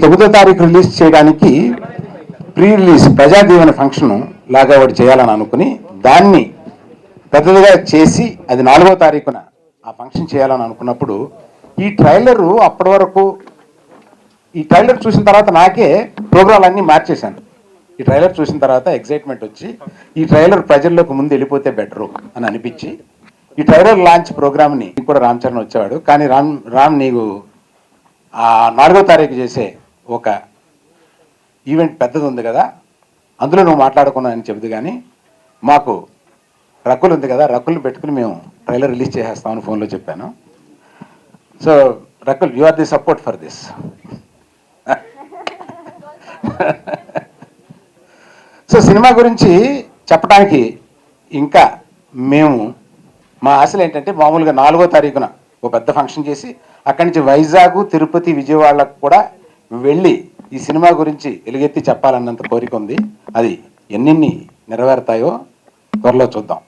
తొమ్మిదో తారీఖు రిలీజ్ చేయడానికి ప్రీ రిలీజ్ ప్రజా దీవెన ఫంక్షన్ లాగా వాడు చేయాలని అనుకుని దాన్ని పెద్దదిగా చేసి అది నాలుగో తారీఖున ఆ ఫంక్షన్ చేయాలని అనుకున్నప్పుడు ఈ ట్రైలరు అప్పటి వరకు ఈ ట్రైలర్ చూసిన తర్వాత నాకే ప్రోగ్రాలు అన్నీ మార్చేశాను. ఈ ట్రైలర్ చూసిన తర్వాత ఎక్సైట్మెంట్ వచ్చి ఈ ట్రైలర్ ప్రజల్లోకి ముందు వెళ్ళిపోతే బెటరు అని అనిపించి ఈ ట్రైలర్ లాంచ్ ప్రోగ్రామ్ని కూడా రామ్ చరణ్ వచ్చేవాడు. కానీ రామ్ రామ్ నీకు ఆ నాలుగో తారీఖు చేసే ఒక ఈవెంట్ పెద్దది ఉంది కదా అందులో నువ్వు మాట్లాడుకున్నానని చెబుదు కానీ మాకు రక్కులు ఉంది కదా రక్కులు పెట్టుకుని మేము ట్రైలర్ రిలీజ్ చేసేస్తామని ఫోన్లో చెప్పాను. So Rakul you are the support for this so cinema గురించి చెప్పడానికి ఇంకా మేము మా ఆశలు ఏంటంటే మామూలుగా నాలుగో తారీఖున ఒక పెద్ద ఫంక్షన్ చేసి అక్కడి నుంచి వైజాగ్ తిరుపతి విజయవాడకు కూడా వెళ్ళి ఈ సినిమా గురించి ఎలుగెత్తి చెప్పాలన్నంత కోరిక ఉంది. అది ఎన్నిన్ని నెరవేరుతాయో త్వరలో చూద్దాం.